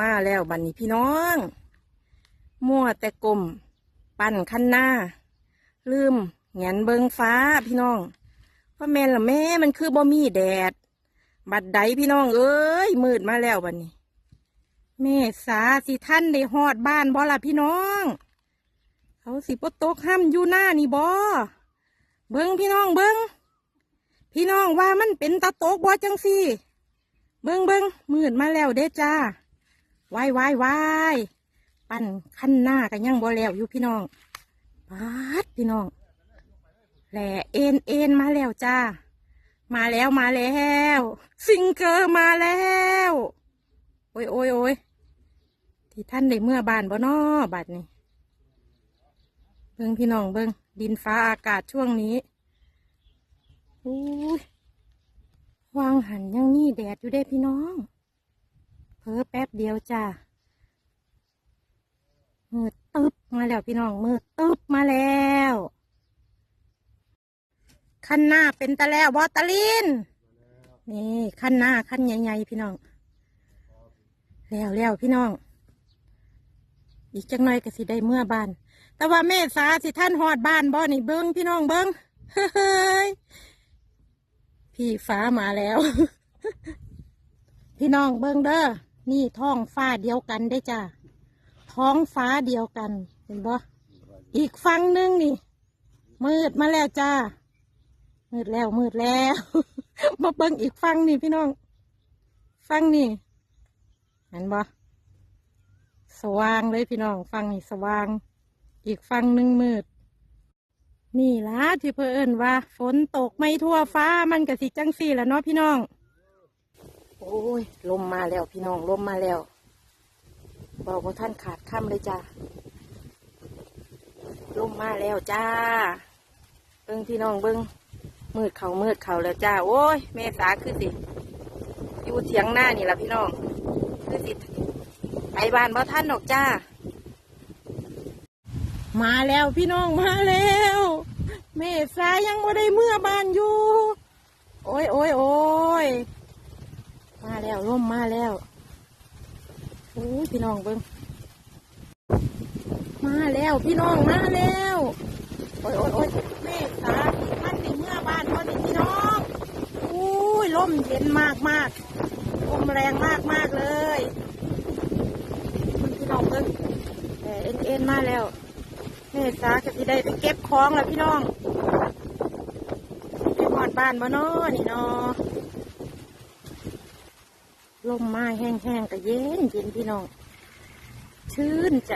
มาแล้วบัดนนี้พี่น้อง มั่วแต่กลม ปั่นคันหน้า ลืมแงนเบิงฟ้าพี่น้องพราแม่ละแม่มันคือบ่มีแดด บัดใดพี่น้อง เอ้ยมืดมาแล้วบัดนี้แม่สาสิท่านได้ฮอดบ้านบ่ล่ะพี่น้องเขาสิปตกห้ำอยู่หน้านี่บ่เบิงพี่น้องเบิงพี่น้องว่ามันเป็นตะตกบ่จังสิเบิงเบิงมืดมาแล้วเด้จ้า วายวายวายปั่นขั้นหน้ากันยังบ่แล้วอยู่พี่น้องปาดพี่น้องแหล่เอ็นเอ็นมาแล้วจ้า มาแล้วมาแล้ว ซิงเกอร์มาแล้ว โอ้ยโอ้ยโอ้ยที่ท่านได้เมื่อบานบ่นอบัดนี่เบิ้งพี่น้องเบิ้งดินฟ้าอากาศช่วงนี้อุ้ยวางหันยังนี่แดดอยู่ได้พี่น้อง เพิ่แป๊บเดียวจ้ามืดตึ๊บมาแล้วพี่น้องมืดตึ๊บมาแล้วขั้นหน้าเป็นตะแล้วบอตะลินนี่ขั้นหน้าขั้นใหญ่ๆพี่น้อง แล้วแล้วพี่น้อง อีกจังหน่อยก็สิได้เมื่อบ้าน แต่ว่าแม่สาสิท่านหอดบ้านบ่นี่เบิ้งพี่น้องเบิ้งเฮ้ยพี่ฟ้ามาแล้ว พี่น้องเบิ้งเด้อ นี่ท้องฟ้าเดียวกันได้จ้าท้องฟ้าเดียวกัน เห็นบ่อีกฝั่งหนึงนี่ มืดมาแล้วจ้า มืดแล้วมืดแล้ว มาเบิ้งอีกฝั่งนี่พี่น้องฝั่งนี่ เห็นบ่สว่างเลยพี่น้องฟังนี่สว่าง อีกฟังหนึ่งมืด นี่ล่ะที่เพื่อนว่า ฝนตกไม่ทั่วฟ้ามันกะสิจังสี่แหละเนาะพี่น้อง โอ้ยลมมาแล้วพี่น้องลมมาแล้วบอกว่าท่านขาดค่ำเลยจ้าลมมาแล้วจ้า เบิ้งพี่น้องเบิ้งมืดเขามืดเขาแล้วจ้า โอ้ยเมษาคือสิอยู่เถียงหน้านี่แหละพี่น้องคือสิไปบ้านบ่ท่านดอกจ้า มาแล้วพี่น้องมาแล้ว เมษายังบ่ได้เมื่อบ้านอยู่ โอ้ยโอ้ยโอ้ย แล้วร่มมาแล้วโอ้ยพี่น้องเบิ้งมาแล้วพี่น้องมาแล้ว โอ้ยโอ้ยโอ้ยเมษาท่านได้เมื่อบ้านบ่นี่พี่น้องโอ้ยลมเย็นมากมากลมแรงมากมากๆเลยคุณพี่น้องเพิ่งเอ็นเอ็นมาแล้วเมษาก็สิได้ไปเก็บของแล้วพี่น้องไปหอดบ้านบ่นอนี่เนอ ลมมาแห้งๆก็เย็นเย็นพี่น้อง ชื่นใจ